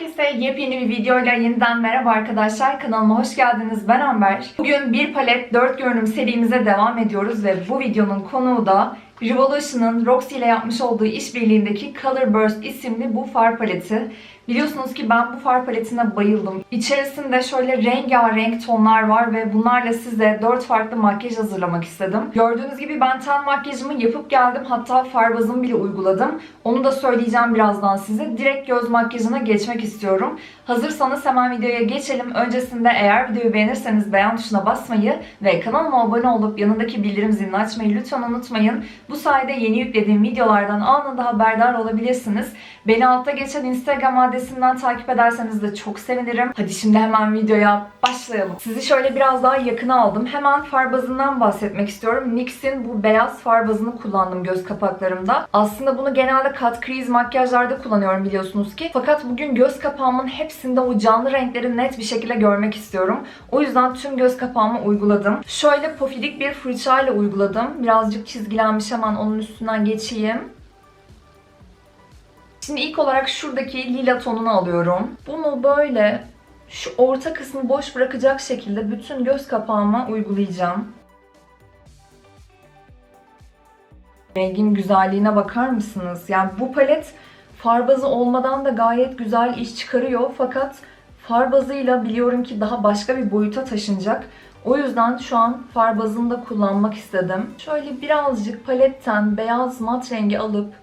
Herkese yepyeni bir videoyla yeniden merhaba arkadaşlar. Kanalıma hoş geldiniz. Ben Amber. Bugün bir palet 4 görünüm serimize devam ediyoruz ve bu videonun konuğu da Revolution'ın Roxy ile yapmış olduğu işbirliğindeki Color Burst isimli bu far paleti. Biliyorsunuz ki ben bu far paletine bayıldım. İçerisinde şöyle rengarenk tonlar var ve bunlarla size 4 farklı makyaj hazırlamak istedim. Gördüğünüz gibi ben ten makyajımı yapıp geldim. Hatta far bazımı bile uyguladım. Onu da söyleyeceğim birazdan size. Direkt göz makyajına geçmek istiyorum. Hazırsanız hemen videoya geçelim. Öncesinde eğer videoyu beğenirseniz beğen tuşuna basmayı ve kanalıma abone olup yanındaki bildirim zilini açmayı lütfen unutmayın. Bu sayede yeni yüklediğim videolardan anında haberdar olabilirsiniz. Beni altta geçen Instagram adresinden takip ederseniz de çok sevinirim. Hadi şimdi hemen videoya başlayalım. Sizi şöyle biraz daha yakına aldım. Hemen far bazından bahsetmek istiyorum. NYX'in bu beyaz far bazını kullandım göz kapaklarımda. Aslında bunu genelde kat crease makyajlarda kullanıyorum biliyorsunuz ki. Fakat bugün göz kapağımın hepsinde o canlı renkleri net bir şekilde görmek istiyorum. O yüzden tüm göz kapağıma uyguladım. Şöyle pofidik bir fırçayla uyguladım. Birazcık çizgilenmiş hemen onun üstünden geçeyim. Şimdi ilk olarak şuradaki lila tonunu alıyorum. Bunu böyle şu orta kısmı boş bırakacak şekilde bütün göz kapağıma uygulayacağım. Rengin güzelliğine bakar mısınız? Yani bu palet far bazı olmadan da gayet güzel iş çıkarıyor. Fakat far bazıyla biliyorum ki daha başka bir boyuta taşınacak. O yüzden şu an far bazını da kullanmak istedim. Şöyle birazcık paletten beyaz mat rengi alıp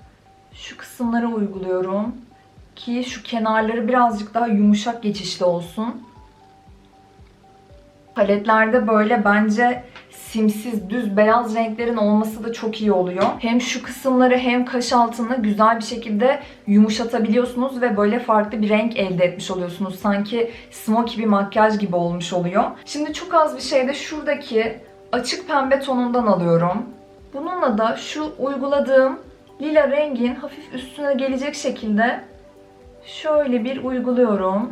şu kısımlara uyguluyorum. Ki şu kenarları birazcık daha yumuşak geçişli olsun. Paletlerde böyle bence simsiz, düz beyaz renklerin olması da çok iyi oluyor. Hem şu kısımları hem kaş altını güzel bir şekilde yumuşatabiliyorsunuz ve böyle farklı bir renk elde etmiş oluyorsunuz. Sanki smoky bir makyaj gibi olmuş oluyor. Şimdi çok az bir şey de şuradaki açık pembe tonundan alıyorum. Bununla da şu uyguladığım lila rengin hafif üstüne gelecek şekilde şöyle bir uyguluyorum.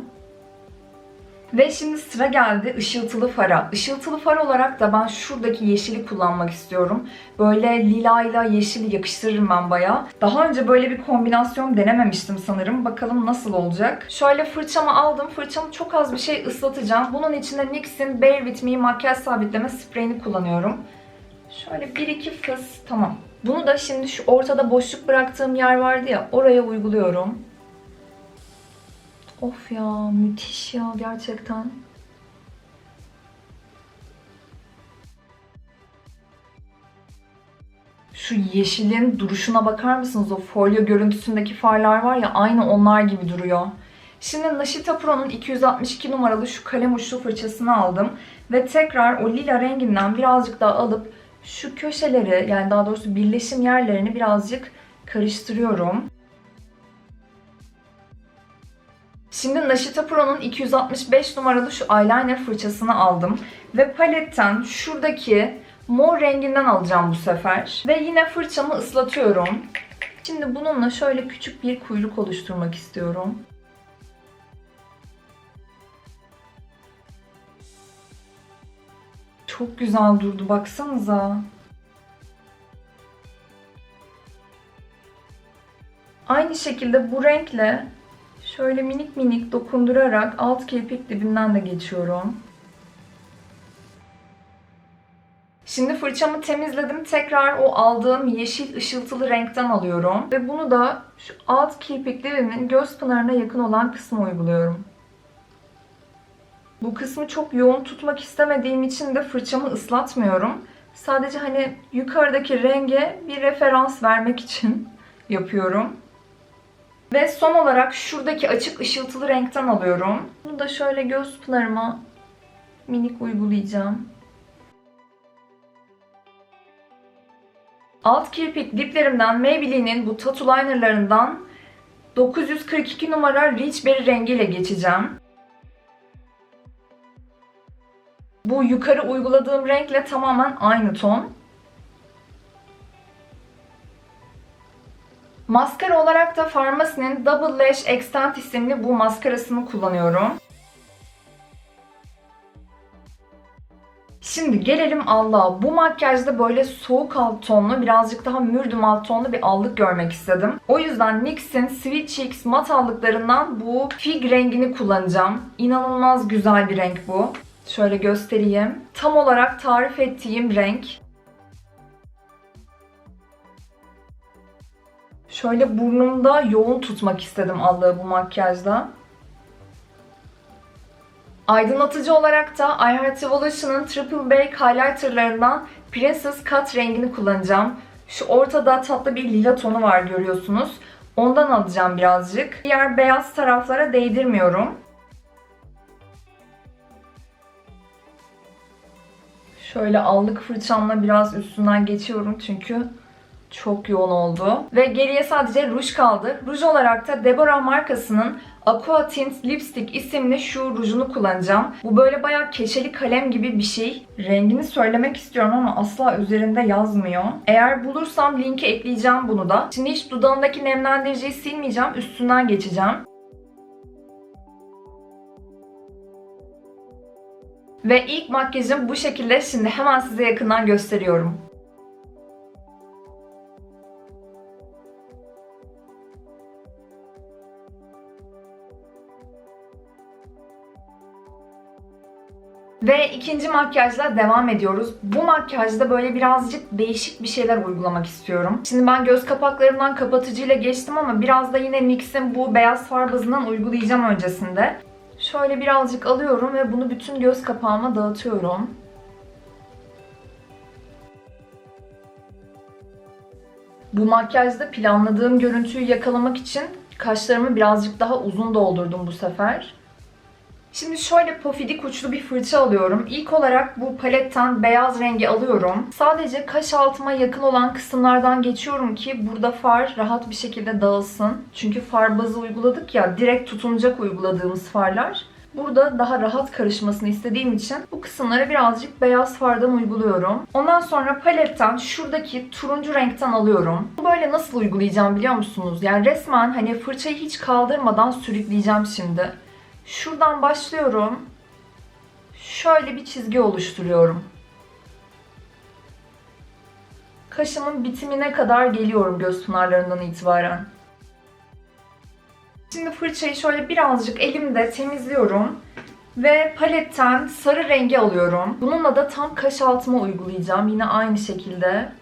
Ve şimdi sıra geldi ışıltılı fara. Işıltılı far olarak da ben şuradaki yeşili kullanmak istiyorum. Böyle lila ile yeşili yakıştırırım ben baya. Daha önce böyle bir kombinasyon denememiştim sanırım. Bakalım nasıl olacak. Şöyle fırçamı aldım. Fırçamı çok az bir şey ıslatacağım. Bunun içinde NYX'in Bare With Me makyaj sabitleme spreyini kullanıyorum. Şöyle bir iki fıs. Tamam. Bunu da şimdi şu ortada boşluk bıraktığım yer vardı ya oraya uyguluyorum. Of ya müthiş ya gerçekten. Şu yeşilin duruşuna bakar mısınız? O folyo görüntüsündeki farlar var ya aynı onlar gibi duruyor. Şimdi Nashita Pro'nun 262 numaralı şu kalem uçlu fırçasını aldım. Ve tekrar o lila renginden birazcık daha alıp şu köşeleri yani daha doğrusu birleşim yerlerini birazcık karıştırıyorum. Şimdi Nashita Pro'nun 265 numaralı şu eyeliner fırçasını aldım. Ve paletten şuradaki mor renginden alacağım bu sefer. Ve yine fırçamı ıslatıyorum. Şimdi bununla şöyle küçük bir kuyruk oluşturmak istiyorum. Çok güzel durdu baksanıza. Aynı şekilde bu renkle şöyle minik minik dokundurarak alt kirpik dibinden de geçiyorum. Şimdi fırçamı temizledim. Tekrar o aldığım yeşil ışıltılı renkten alıyorum. Ve bunu da şu alt kirpiklerimin göz pınarına yakın olan kısmı uyguluyorum. Bu kısmı çok yoğun tutmak istemediğim için de fırçamı ıslatmıyorum. Sadece hani yukarıdaki renge bir referans vermek için yapıyorum. Ve son olarak şuradaki açık ışıltılı renkten alıyorum. Bunu da şöyle göz pınarıma minik uygulayacağım. Alt kirpik diplerimden Maybelline'in bu tattoo linerlarından 942 numara Rich Berry rengiyle geçeceğim. Bu yukarı uyguladığım renkle tamamen aynı ton. Maskara olarak da Farmacy'nin Double Lash Extend isimli bu maskarasını kullanıyorum. Şimdi gelelim allığa. Bu makyajda böyle soğuk alt tonlu, birazcık daha mürdüm alt tonlu bir allık görmek istedim. O yüzden NYX'in Sweet Cheeks mat allıklarından bu fig rengini kullanacağım. İnanılmaz güzel bir renk bu. Şöyle göstereyim. Tam olarak tarif ettiğim renk. Şöyle burnumda yoğun tutmak istedim allığı bu makyajda. Aydınlatıcı olarak da I Heart Evolution'ın Triple Bake Highlighter'larından Princess Cut rengini kullanacağım. Şu ortada tatlı bir lila tonu var görüyorsunuz. Ondan alacağım birazcık. Diğer beyaz taraflara değdirmiyorum. Şöyle allık fırçamla biraz üstünden geçiyorum çünkü çok yoğun oldu. Ve geriye sadece ruj kaldı. Ruj olarak da Deborah markasının Aqua Tint Lipstick isimli şu rujunu kullanacağım. Bu böyle bayağı keçeli kalem gibi bir şey. Rengini söylemek istiyorum ama asla üzerinde yazmıyor. Eğer bulursam linki ekleyeceğim bunu da. Şimdi hiç dudağımdaki nemlendiriciyi silmeyeceğim. Üstünden geçeceğim. Ve ilk makyajım bu şekilde. Şimdi hemen size yakından gösteriyorum. Ve ikinci makyajla devam ediyoruz. Bu makyajda böyle birazcık değişik bir şeyler uygulamak istiyorum. Şimdi ben göz kapaklarımdan kapatıcıyla geçtim ama biraz da yine NYX'in bu beyaz far bazından uygulayacağım öncesinde. Şöyle birazcık alıyorum ve bunu bütün göz kapağıma dağıtıyorum. Bu makyajda planladığım görüntüyü yakalamak için kaşlarımı birazcık daha uzun doldurdum bu sefer. Şimdi şöyle pofidik uçlu bir fırça alıyorum. İlk olarak bu paletten beyaz rengi alıyorum. Sadece kaş altıma yakın olan kısımlardan geçiyorum ki burada far rahat bir şekilde dağılsın. Çünkü far bazı uyguladık ya direkt tutunacak uyguladığımız farlar. Burada daha rahat karışmasını istediğim için bu kısımlara birazcık beyaz fardan uyguluyorum. Ondan sonra paletten şuradaki turuncu renkten alıyorum. Böyle nasıl uygulayacağım biliyor musunuz? Yani resmen hani fırçayı hiç kaldırmadan sürükleyeceğim şimdi. Şuradan başlıyorum. Şöyle bir çizgi oluşturuyorum. Kaşımın bitimine kadar geliyorum göz pınarlarından itibaren. Şimdi fırçayı şöyle birazcık elimde temizliyorum. Ve paletten sarı rengi alıyorum. Bununla da tam kaş altıma uygulayacağım. Yine aynı şekilde.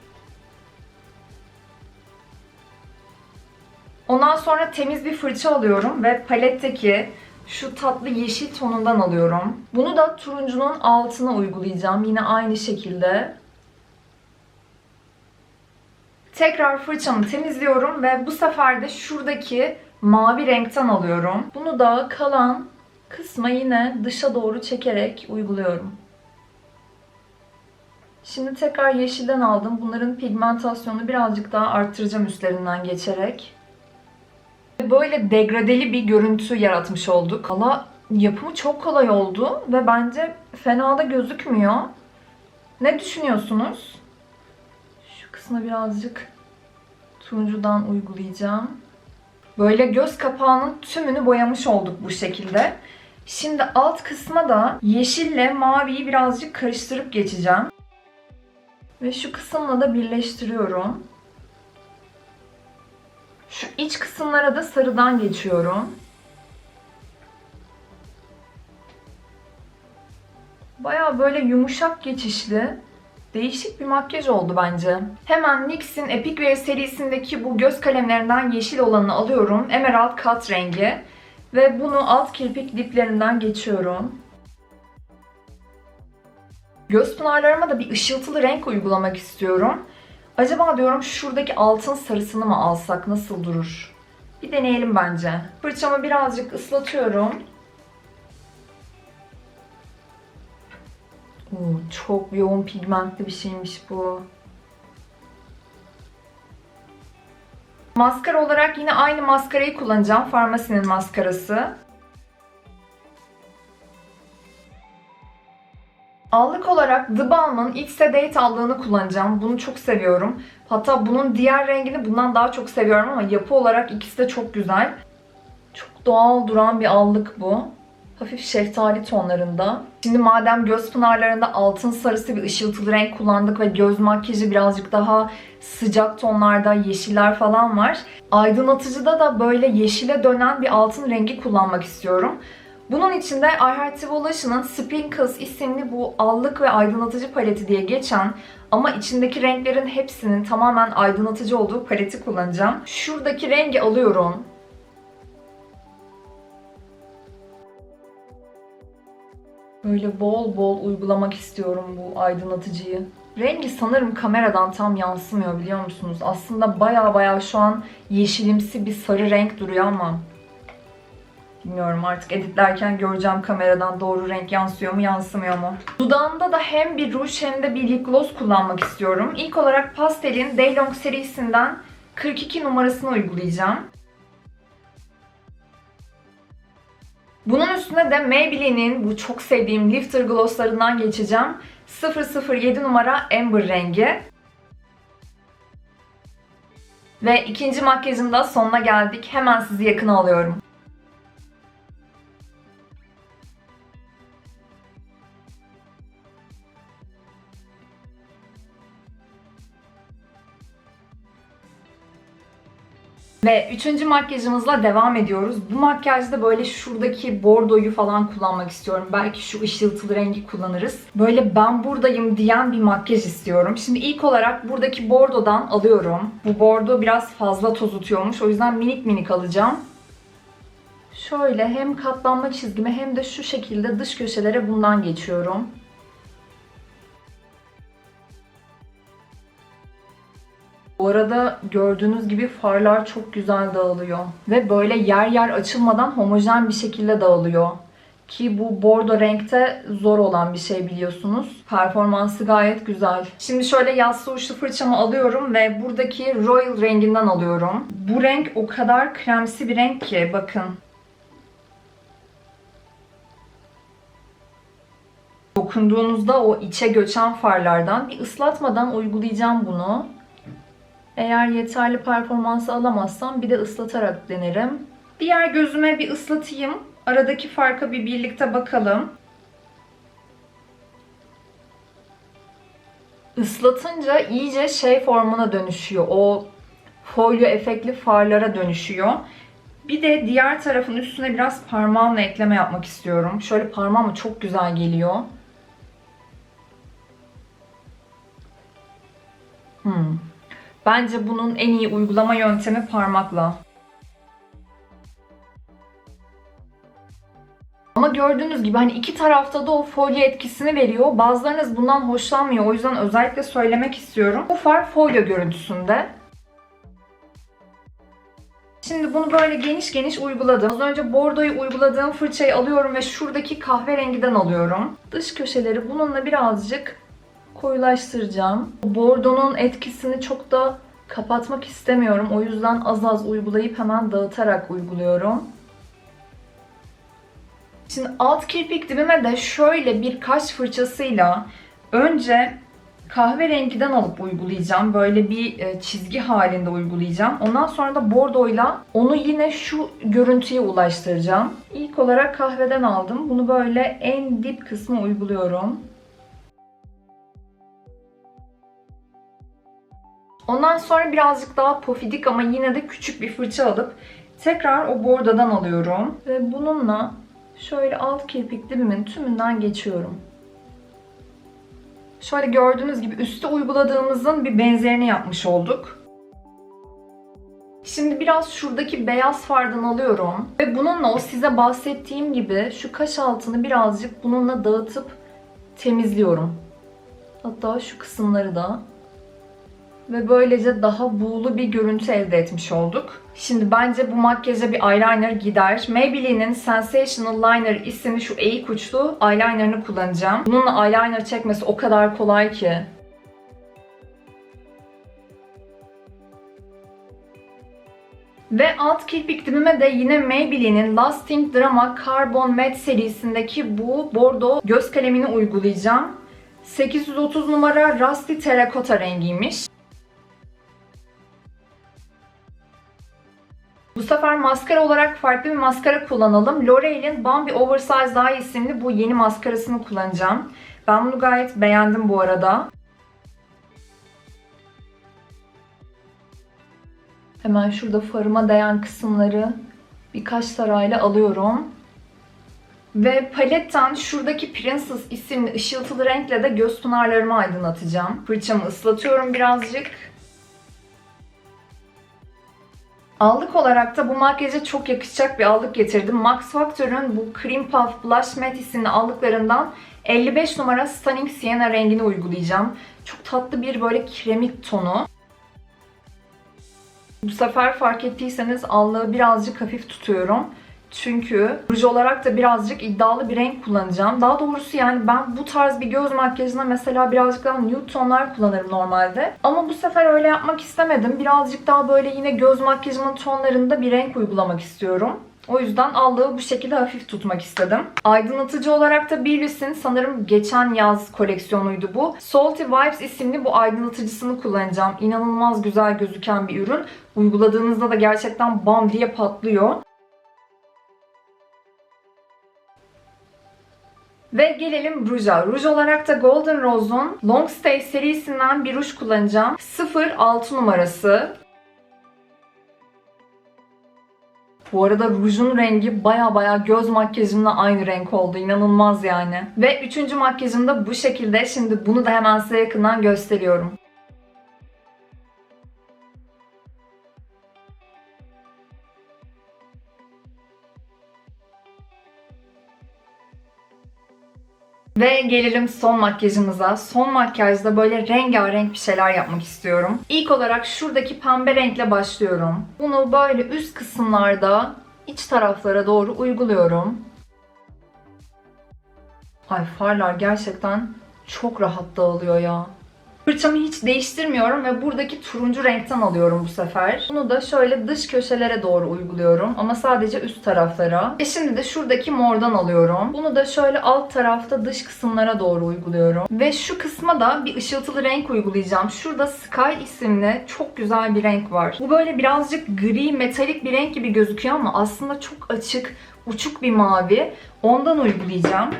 Ondan sonra temiz bir fırça alıyorum ve paletteki şu tatlı yeşil tonundan alıyorum. Bunu da turuncunun altına uygulayacağım. Yine aynı şekilde. Tekrar fırçamı temizliyorum ve bu sefer de şuradaki mavi renkten alıyorum. Bunu da kalan kısma yine dışa doğru çekerek uyguluyorum. Şimdi tekrar yeşilden aldım. Bunların pigmentasyonunu birazcık daha arttıracağım üstlerinden geçerek. Böyle degradeli bir görüntü yaratmış olduk. Valla yapımı çok kolay oldu ve bence fena da gözükmüyor. Ne düşünüyorsunuz? Şu kısma birazcık turuncudan uygulayacağım. Böyle göz kapağının tümünü boyamış olduk bu şekilde. Şimdi alt kısma da yeşille maviyi birazcık karıştırıp geçeceğim. Ve şu kısımla da birleştiriyorum. Şu iç kısımlara da sarıdan geçiyorum. Baya böyle yumuşak geçişli. Değişik bir makyaj oldu bence. Hemen NYX'in Epic Wear serisindeki bu göz kalemlerinden yeşil olanı alıyorum. Emerald Cut rengi. Ve bunu alt kirpik diplerinden geçiyorum. Göz pınarlarıma da bir ışıltılı renk uygulamak istiyorum. Acaba diyorum şuradaki altın sarısını mı alsak nasıl durur? Bir deneyelim bence. Fırçamı birazcık ıslatıyorum. Oo, çok yoğun pigmentli bir şeymiş bu. Maskara olarak yine aynı maskarayı kullanacağım. Farmasinin maskarası. Allık olarak The Balm'ın X Sedate allığını kullanacağım. Bunu çok seviyorum. Hatta bunun diğer rengini bundan daha çok seviyorum ama yapı olarak ikisi de çok güzel. Çok doğal duran bir allık bu. Hafif şeftali tonlarında. Şimdi madem göz pınarlarında altın sarısı bir ışıltılı renk kullandık ve göz makyajı birazcık daha sıcak tonlarda yeşiller falan var. Aydınlatıcıda da böyle yeşile dönen bir altın rengi kullanmak istiyorum. Bunun için de I Heart Evolution'ın Sprinkles isimli bu allık ve aydınlatıcı paleti diye geçen ama içindeki renklerin hepsinin tamamen aydınlatıcı olduğu paleti kullanacağım. Şuradaki rengi alıyorum. Böyle bol bol uygulamak istiyorum bu aydınlatıcıyı. Rengi sanırım kameradan tam yansımıyor biliyor musunuz? Aslında baya baya şu an yeşilimsi bir sarı renk duruyor ama Bilmiyorum artık editlerken göreceğim kameradan doğru renk yansıyor mu yansımıyor mu. Dudağımda da hem bir ruj hem de bir lip gloss kullanmak istiyorum. İlk olarak Pastel'in Daylong serisinden 42 numarasını uygulayacağım. Bunun üstüne de Maybelline'in bu çok sevdiğim Lifter Gloss'larından geçeceğim. 007 numara Amber rengi. Ve ikinci makyajın da sonuna geldik. Hemen sizi yakına alıyorum. Ve üçüncü makyajımızla devam ediyoruz. Bu makyajda böyle şuradaki bordoyu falan kullanmak istiyorum. Belki şu ışıltılı rengi kullanırız. Böyle ben buradayım diyen bir makyaj istiyorum. Şimdi ilk olarak buradaki bordodan alıyorum. Bu bordo biraz fazla toz tutuyormuş. O yüzden minik minik alacağım. Şöyle hem katlanma çizgime hem de şu şekilde dış köşelere bundan geçiyorum. Bu arada gördüğünüz gibi farlar çok güzel dağılıyor. Ve böyle yer yer açılmadan homojen bir şekilde dağılıyor. Ki bu bordo renkte zor olan bir şey biliyorsunuz. Performansı gayet güzel. Şimdi şöyle yassı uçlu fırçamı alıyorum ve buradaki Royal renginden alıyorum. Bu renk o kadar kremsi bir renk ki bakın. Dokunduğunuzda o içe göçen farlardan bir ıslatmadan uygulayacağım bunu. Eğer yeterli performansı alamazsam bir de ıslatarak denerim. Diğer gözüme bir ıslatayım. Aradaki farka bir birlikte bakalım. Islatınca iyice şey formuna dönüşüyor. O folyo efektli farlara dönüşüyor. Bir de diğer tarafın üstüne biraz parmağımla ekleme yapmak istiyorum. Şöyle parmağıma çok güzel geliyor. Hmm. Bence bunun en iyi uygulama yöntemi parmakla. Ama gördüğünüz gibi hani iki tarafta da o folyo etkisini veriyor. Bazılarınız bundan hoşlanmıyor. O yüzden özellikle söylemek istiyorum. Bu far folyo görüntüsünde. Şimdi bunu böyle geniş geniş uyguladım. Az önce bordoyu uyguladığım fırçayı alıyorum ve şuradaki kahverengiden alıyorum. Dış köşeleri bununla birazcık koyulaştıracağım. Bordonun etkisini çok da kapatmak istemiyorum. O yüzden az az uygulayıp hemen dağıtarak uyguluyorum. Şimdi alt kirpik dibime de şöyle bir kaş fırçasıyla önce kahverengiden alıp uygulayacağım. Böyle bir e, çizgi halinde uygulayacağım. Ondan sonra da bordoyla onu yine şu görüntüye ulaştıracağım. İlk olarak kahveden aldım. Bunu böyle en dip kısmı uyguluyorum. Ondan sonra birazcık daha pofidik ama yine de küçük bir fırça alıp tekrar o bordadan alıyorum. Ve bununla şöyle alt kirpik dibimin tümünden geçiyorum. Şöyle gördüğünüz gibi üstte uyguladığımızın bir benzerini yapmış olduk. Şimdi biraz şuradaki beyaz fardan alıyorum. Ve bununla o size bahsettiğim gibi şu kaş altını birazcık bununla dağıtıp temizliyorum. Hatta şu kısımları da ve böylece daha buğulu bir görüntü elde etmiş olduk. Şimdi bence bu makyaja bir eyeliner gider. Maybelline'in Sensational Liner isimli şu eğik uçlu eyelinerını kullanacağım. Bununla eyeliner çekmesi o kadar kolay ki. Ve alt kirpik dibime de yine Maybelline'in Lasting Drama Carbon Matte serisindeki bu bordo göz kalemini uygulayacağım. 830 numara Rusty Terracotta rengiymiş. Bu sefer maskara olarak farklı bir maskara kullanalım. L'Oreal'in Bambi Oversize Eye isimli bu yeni maskarasını kullanacağım. Ben bunu gayet beğendim bu arada. Hemen şurada farıma değen kısımları birkaç tarayla alıyorum. Ve paletten şuradaki Princess isimli ışıltılı renkle de göz pınarlarımı aydınlatacağım. Fırçamı ıslatıyorum birazcık. Allık olarak da bu makyaja çok yakışacak bir allık getirdim. Max Factor'ın bu Cream Puff Blush Matte isimli allıklarından 55 numara Stunning Sienna rengini uygulayacağım. Çok tatlı bir böyle kiremit tonu. Bu sefer fark ettiyseniz allığı birazcık hafif tutuyorum. Çünkü ruj olarak da birazcık iddialı bir renk kullanacağım. Daha doğrusu yani ben bu tarz bir göz makyajına mesela birazcık daha nude tonlar kullanırım normalde. Ama bu sefer öyle yapmak istemedim. Birazcık daha böyle yine göz makyajımın tonlarında bir renk uygulamak istiyorum. O yüzden allığı bu şekilde hafif tutmak istedim. Aydınlatıcı olarak da Billie's'in sanırım geçen yaz koleksiyonuydu bu. Salty Vibes isimli bu aydınlatıcısını kullanacağım. İnanılmaz güzel gözüken bir ürün. Uyguladığınızda da gerçekten bam diye patlıyor. Ve gelelim ruja. Ruj olarak da Golden Rose'un Long Stay serisinden bir ruj kullanacağım. 06 numarası. Bu arada rujun rengi baya baya göz makyajımla aynı renk oldu. İnanılmaz yani. Ve üçüncü makyajım da bu şekilde. Şimdi bunu da hemen size yakından gösteriyorum. Ve gelelim son makyajımıza. Son makyajda böyle rengarenk bir şeyler yapmak istiyorum. İlk olarak şuradaki pembe renkle başlıyorum. Bunu böyle üst kısımlarda iç taraflara doğru uyguluyorum. Ay farlar gerçekten çok rahat dağılıyor ya. Fırçamı hiç değiştirmiyorum ve buradaki turuncu renkten alıyorum bu sefer. Bunu da şöyle dış köşelere doğru uyguluyorum ama sadece üst taraflara. Ve şimdi de şuradaki mordan alıyorum. Bunu da şöyle alt tarafta dış kısımlara doğru uyguluyorum. Ve şu kısma da bir ışıltılı renk uygulayacağım. Şurada Sky isimli çok güzel bir renk var. Bu böyle birazcık gri, metalik bir renk gibi gözüküyor ama aslında çok açık, uçuk bir mavi. Ondan uygulayacağım.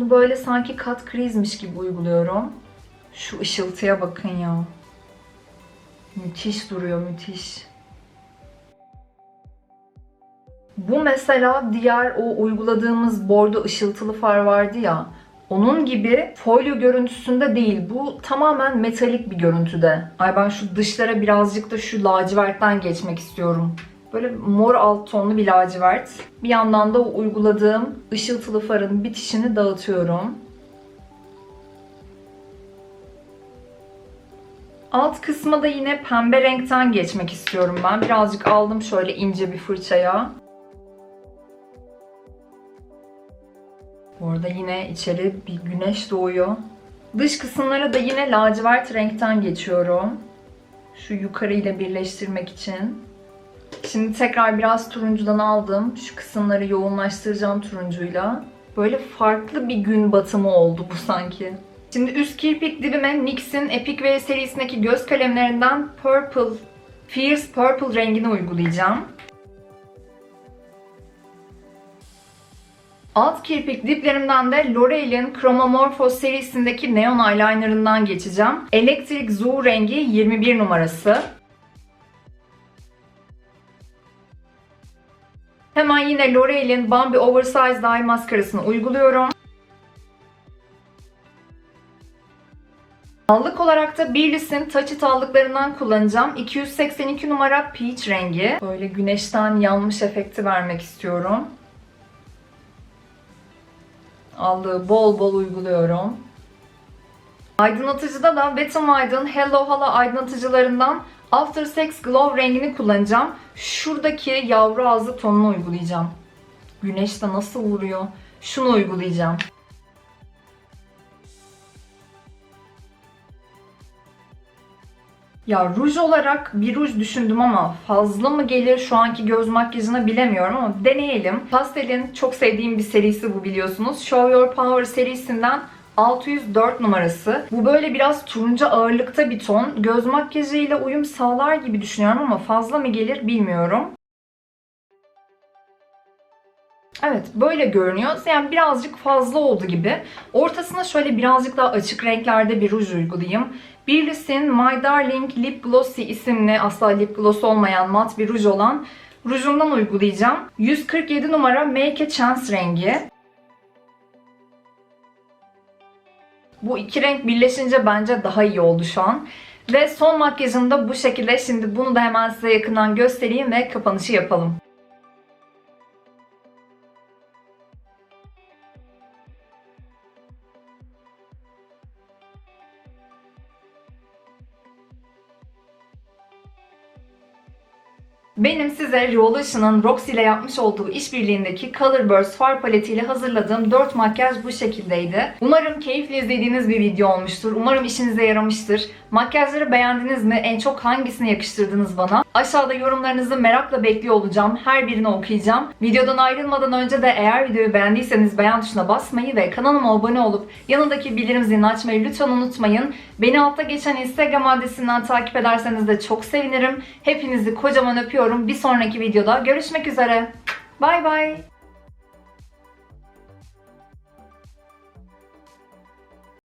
Bunu böyle sanki kat krizmiş gibi uyguluyorum. Şu ışıltıya bakın ya. Müthiş duruyor, müthiş. Bu mesela diğer o uyguladığımız bordo ışıltılı far vardı ya. Onun gibi folyo görüntüsünde değil. Bu tamamen metalik bir görüntüde. Ay ben şu dışlara birazcık da şu lacivertten geçmek istiyorum. Böyle mor alt tonlu bir lacivert. Bir yandan da uyguladığım ışıltılı farın bitişini dağıtıyorum. Alt kısma da yine pembe renkten geçmek istiyorum ben. Birazcık aldım şöyle ince bir fırçaya. Bu arada yine içeri bir güneş doğuyor. Dış kısımlara da yine lacivert renkten geçiyorum. Şu yukarı ile birleştirmek için. Şimdi tekrar biraz turuncudan aldım. Şu kısımları yoğunlaştıracağım turuncuyla. Böyle farklı bir gün batımı oldu bu sanki. Şimdi üst kirpik dibime NYX'in Epic V serisindeki göz kalemlerinden Purple, Fierce Purple rengini uygulayacağım. Alt kirpik diplerimden de L'Oreal'in Chromomorpho serisindeki Neon Eyeliner'ından geçeceğim. Electric Zoo rengi 21 numarası. Hemen yine L'Oreal'in Bambi Oversize Eye maskarasını uyguluyorum. Allık olarak da Billie's'in Touch allıklarından kullanacağım. 282 numara peach rengi. Böyle güneşten yanmış efekti vermek istiyorum. Allığı bol bol uyguluyorum. Aydınlatıcıda da Wet Hello Hala aydınlatıcılarından After Sex Glow rengini kullanacağım. Şuradaki yavru ağzı tonunu uygulayacağım. Güneş de nasıl vuruyor. Şunu uygulayacağım. Ya ruj olarak bir ruj düşündüm ama fazla mı gelir şu anki göz makyajına bilemiyorum ama deneyelim. Pastel'in çok sevdiğim bir serisi bu biliyorsunuz. Show Your Power serisinden 604 numarası. Bu böyle biraz turuncu ağırlıkta bir ton. Göz makyajıyla uyum sağlar gibi düşünüyorum ama fazla mı gelir bilmiyorum. Evet böyle görünüyor. Yani birazcık fazla oldu gibi. Ortasına şöyle birazcık daha açık renklerde bir ruj uygulayayım. Billie's'in My Darling Lip Glossy isimli asla lip gloss olmayan mat bir ruj olan rujundan uygulayacağım. 147 numara Make a Chance rengi. Bu iki renk birleşince bence daha iyi oldu şu an. Ve son makyajım da bu şekilde. Şimdi bunu da hemen size yakından göstereyim ve kapanışı yapalım. Benim size Revolution'ın Roxy ile yapmış olduğu işbirliğindeki Colorburst far paletiyle hazırladığım 4 makyaj bu şekildeydi. Umarım keyifle izlediğiniz bir video olmuştur. Umarım işinize yaramıştır. Makyajları beğendiniz mi? En çok hangisini yakıştırdınız bana? Aşağıda yorumlarınızı merakla bekliyor olacağım. Her birini okuyacağım. Videodan ayrılmadan önce de eğer videoyu beğendiyseniz beğen tuşuna basmayı ve kanalıma abone olup yanındaki bildirim zilini açmayı lütfen unutmayın. Beni altta geçen Instagram adresinden takip ederseniz de çok sevinirim. Hepinizi kocaman öpüyorum. Bir sonraki videoda görüşmek üzere. Bay bay.